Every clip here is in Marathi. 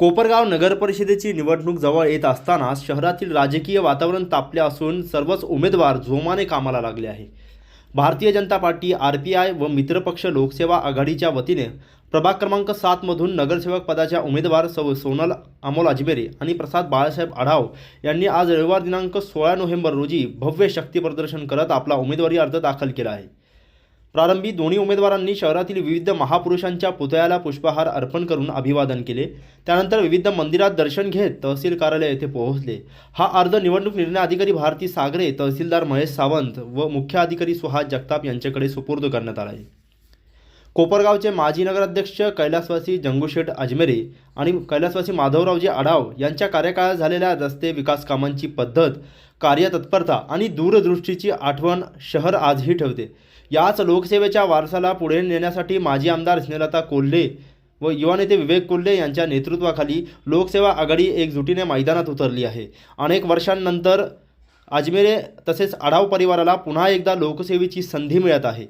कोपरगाव नगर परिषदेची निवडणूक जवळ येत असताना शहरातील राजकीय वातावरण तापले असून सर्वच उमेदवार जोमाने कामाला लागले आहे Bharatiya Janata Party R P I व मित्रपक्ष लोकसेवा आघाडीच्या वतीने प्रभाग क्रमांक सातमधून नगरसेवक पदाच्या उमेदवार सौ सोनल अमोल अजमेरे आणि प्रसाद बाळासाहेब आढाव यांनी आज रविवार दिनांक सोळा नोव्हेंबर रोजी भव्य शक्ती प्रदर्शन करत आपला उमेदवारी अर्ज दाखल केला आहे. प्रारंभी दोन्ही उमेदवारांनी शहरातील विविध महापुरुषांच्या पुतळ्याला पुष्पहार अर्पण करून अभिवादन केले. त्यानंतर विविध मंदिरात दर्शन घेत तहसील कार्यालय येथे पोहोचले. हा अर्ज निवडणूक निर्णय अधिकारी भारती सागरे तहसीलदार महेश सावंत व मुख्य अधिकारी सुहास जगताप यांच्याकडे सुपूर्द करण्यात आला आहे. कोपरगावचे माजी नगराध्यक्ष कैलासवासी जंगूशेठ अजमेरे आणि कैलासवासी माधवरावजी आढाव यांच्या कार्यकाळात झालेल्या रस्ते विकास कामांची पद्धत कार्यतत्परता आणि दूरदृष्टीची आठवण शहर आजही ठेवते. याच लोकसेवेच्या वारसाला पुढे नेण्यासाठी माजी आमदार स्नेहलता कोल्हे व युवा नेते विवेक कोल्हे यांच्या नेतृत्वाखाली लोकसेवा आघाडी एकजुटीने मैदानात उतरली आहे. अनेक वर्षांनंतर अजमेरे तसेच आढाव परिवाराला पुन्हा एकदा लोकसेवेची संधी मिळत आहे.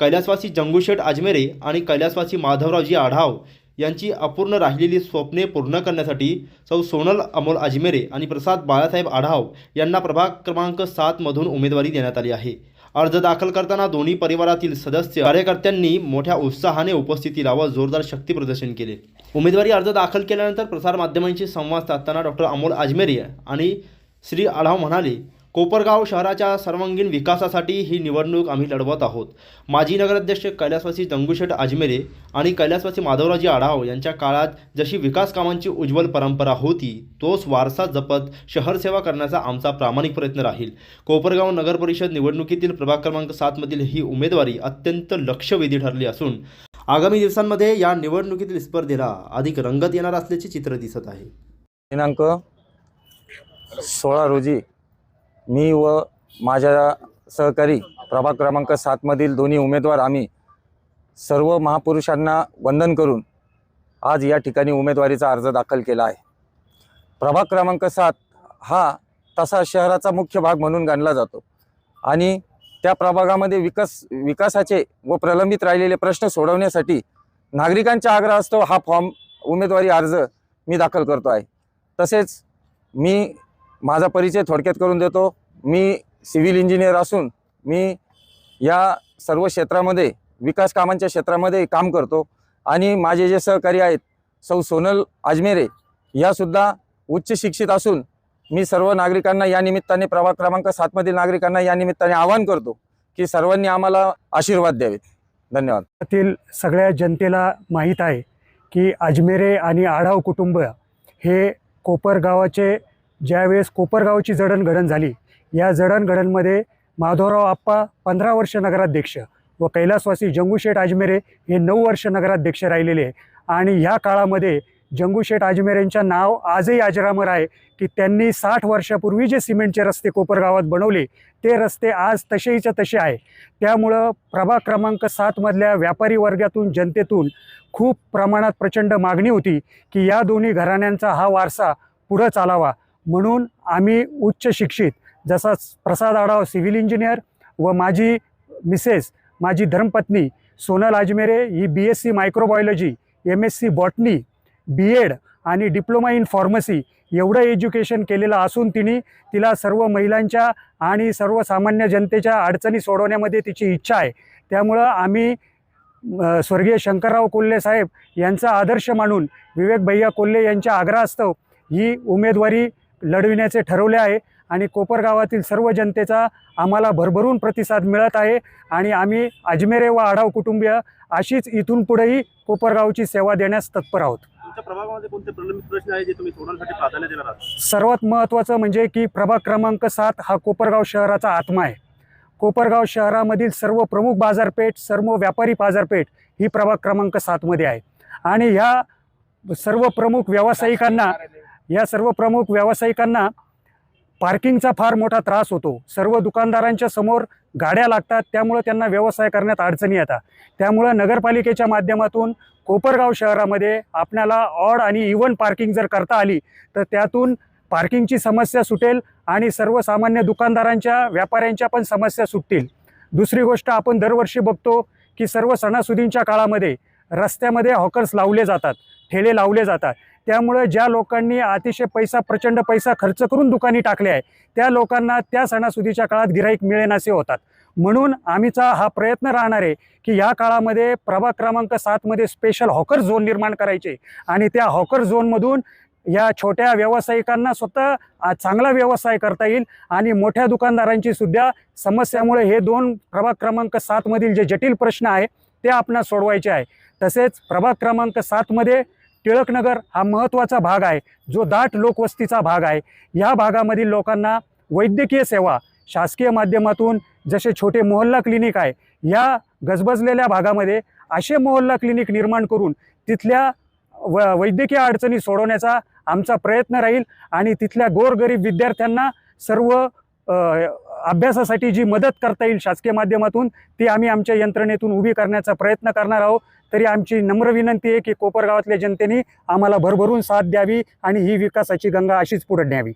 कैलासवासी जंगूशेठ अजमेरे आणि कैलासवासी माधवरावजी आढाव यांची अपूर्ण राहिलेली स्वप्ने पूर्ण करण्यासाठी सौ सोनल अमोल अजमेरे आणि प्रसाद बाळासाहेब आढाव यांना प्रभाग क्रमांक सातमधून उमेदवारी देण्यात आली आहे. अर्ज दाखल करताना दोन्ही परिवारातील सदस्य कार्यकर्त्यांनी मोठ्या उत्साहाने उपस्थिती लावत जोरदार शक्ती प्रदर्शन केले. उमेदवारी अर्ज दाखल केल्यानंतर प्रसारमाध्यमांशी संवाद साधताना डॉक्टर अमोल अजमेरे आणि श्री आढाव म्हणाले कोपरगाव शहराच्या सर्वांगीण विकासासाठी ही निवडणूक आम्ही लढवत आहोत. माजी नगराध्यक्ष कैलासवासी जंगूशेठ अजमेरे आणि कैलासवासी माधवराजी आढाव यांच्या काळात जशी विकास कामांची उज्ज्वल परंपरा होती तोच वारसा जपत शहरसेवा करण्याचा आमचा प्रामाणिक प्रयत्न राहील. कोपरगाव नगर परिषद निवडणुकीतील प्रभाग क्रमांक सातमधील ही उमेदवारी अत्यंत लक्षवेधी ठरली असून आगामी दिवसांमध्ये या निवडणुकीतील स्पर्धेला अधिक रंगत येणार असल्याचे चित्र दिसत आहे. दिनांक सोळा रोजी मी व माझ्या सहकारी प्रभाग क्रमांक सातमधील दोन्ही उमेदवार आम्ही सर्व महापुरुषांना वंदन करून आज या ठिकाणी उमेदवारीचा अर्ज दाखल केला आहे. प्रभाग क्रमांक सात हा तसा शहराचा मुख्य भाग म्हणून गणला जातो आणि त्या प्रभागामध्ये विकास विकासाचे व प्रलंबित राहिलेले प्रश्न सोडवण्यासाठी नागरिकांच्या आग्रहास्तव हा फॉर्म उमेदवारी अर्ज मी दाखल करतो आहे. तसेच मी माझा परिचय थोडक्यात करून देतो. मी सिव्हिल इंजिनियर असून मी या सर्व क्षेत्रामध्ये विकास कामांच्या क्षेत्रामध्ये काम करतो. आणि माझे जे सहकारी आहेत सौ सोनल अजमेरे यासुद्धा उच्च शिक्षित असून मी सर्व नागरिकांना या निमित्ताने प्रभाग क्रमांक सातमधील नागरिकांना या निमित्ताने आवाहन करतो की सर्वांनी आम्हाला आशीर्वाद द्यावेत धन्यवाद. त्यातील सगळ्या जनतेला माहीत आहे की अजमेरे आणि आढाव कुटुंब हे कोपरगावाचे ज्यावेळेस कोपरगावची जडणघडण झाली या जडणघडणमध्ये माधवराव आप्पा पंधरा वर्ष नगराध्यक्ष व कैलासवासी जंगूशेठ अजमेरे हे नऊ वर्ष नगराध्यक्ष राहिलेले आहे आणि ह्या काळामध्ये जंगूशेठ अजमेरेंच्या नाव आजही अजरामर आहे की त्यांनी साठ वर्षापूर्वी जे सिमेंटचे रस्ते कोपरगावात बनवले ते रस्ते आज तसेच्या तसे आहे त्यामुळं प्रभाग क्रमांक सातमधल्या व्यापारी वर्गातून जनतेतून खूप प्रमाणात प्रचंड मागणी होती की या दोन्ही घराण्यांचा हा वारसा पुढं चालावा. म्हणून आम्ही उच्च शिक्षित जसा प्रसाद आढाव सिव्हिल इंजिनियर व माझी मिसेस माझी धर्मपत्नी सोनल अजमेरे ही B S C microbiology M S C botany B Ed आणि डिप्लोमा इन फार्मसी एवढं एज्युकेशन केलेलं असून तिने तिला सर्व महिलांच्या आणि सर्वसामान्य जनतेच्या अडचणी सोडवण्यामध्ये तिची इच्छा आहे. त्यामुळं आम्ही स्वर्गीय शंकरराव कोल्हे साहेब यांचा आदर्श मानून विवेक भैया कोल्हे यांच्या आग्रहास्तव ही उमेदवारी लढविण्याचे ठरवले आहे आणि कोपरगावातील सर्व जनतेचा आम्हाला भरभरून प्रतिसाद मिळत आहे आणि आम्ही अजमेरे व आढाव कुटुंबीय अशीच इथून पुढेही कोपरगावची सेवा देण्यास तत्पर आहोत. सर्वात महत्त्वाचं म्हणजे की प्रभाग क्रमांक सात हा कोपरगाव शहराचा आत्मा आहे. कोपरगाव शहरामधील सर्व प्रमुख बाजारपेठ सर्व व्यापारी बाजारपेठ ही प्रभाग क्रमांक सातमध्ये आहे. आणि ह्या सर्व प्रमुख व्यावसायिकांना या सर्व प्रमुख व्यावसायिकांना पार्किंगचा फार मोठा त्रास होतो. सर्व दुकानदारांच्या समोर गाड्या लागतात त्यामुळं त्यांना व्यवसाय करण्यात अडचणी येतात. त्यामुळं नगरपालिकेच्या माध्यमातून कोपरगाव शहरामध्ये आपल्याला ऑड आणि इव्हन पार्किंग जर करता आली तर त्यातून पार्किंगची समस्या सुटेल आणि सर्वसामान्य दुकानदारांच्या व्यापाऱ्यांच्या पण समस्या सुटतील. दुसरी गोष्ट आपण दरवर्षी बघतो की सर्व सणासुदींच्या काळामध्ये रस्त्यामध्ये हॉकर्स लावले जातात ठेले लावले जातात. त्यामुळं ज्या लोकांनी अतिशय पैसा प्रचंड पैसा खर्च करून दुकानी टाकले आहे त्या लोकांना त्या सणासुदीच्या काळात गिराईक मिळेनासे होतात. म्हणून आम्हीचा हा प्रयत्न राहणार आहे की या काळामध्ये प्रभाग क्रमांक सातमध्ये स्पेशल हॉकर झोन निर्माण करायचे आणि त्या हॉकर झोनमधून या छोट्या व्यावसायिकांना स्वतः चांगला व्यवसाय करता येईल आणि मोठ्या दुकानदारांची सुद्धा समस्यामुळे हे दोन प्रभाग क्रमांक सातमधील जे जटिल प्रश्न आहे ते आपणास सोडवायचे आहे. तसेच प्रभाग क्रमांक सातमध्ये टिळकनगर हा महत्त्वाचा भाग आहे. जो दाट लोकवस्तीचा भाग आहे. या भागामधील लोकांना वैद्यकीय सेवा शासकीय माध्यमातून जसे छोटे मोहल्ला क्लिनिक आहे या गजबजलेल्या भागामध्ये असे मोहल्ला क्लिनिक निर्माण करून तिथल्या व वैद्यकीय अडचणी सोडवण्याचा आमचा प्रयत्न राहील आणि तिथल्या गोरगरीब विद्यार्थ्यांना सर्व अभ्यासासाठी जी मदत करता येईल शासकीय माध्यमातून ती आम्ही आमच्या यंत्रणेतून उभी करण्याचा प्रयत्न करणार आहोत. तरी आमची नम्र विनंती आहे की कोपरगावातल्या जनतेने आम्हाला भरभरून साथ द्यावी आणि ही विकासाची गंगा अशीच पुढे न्यावी.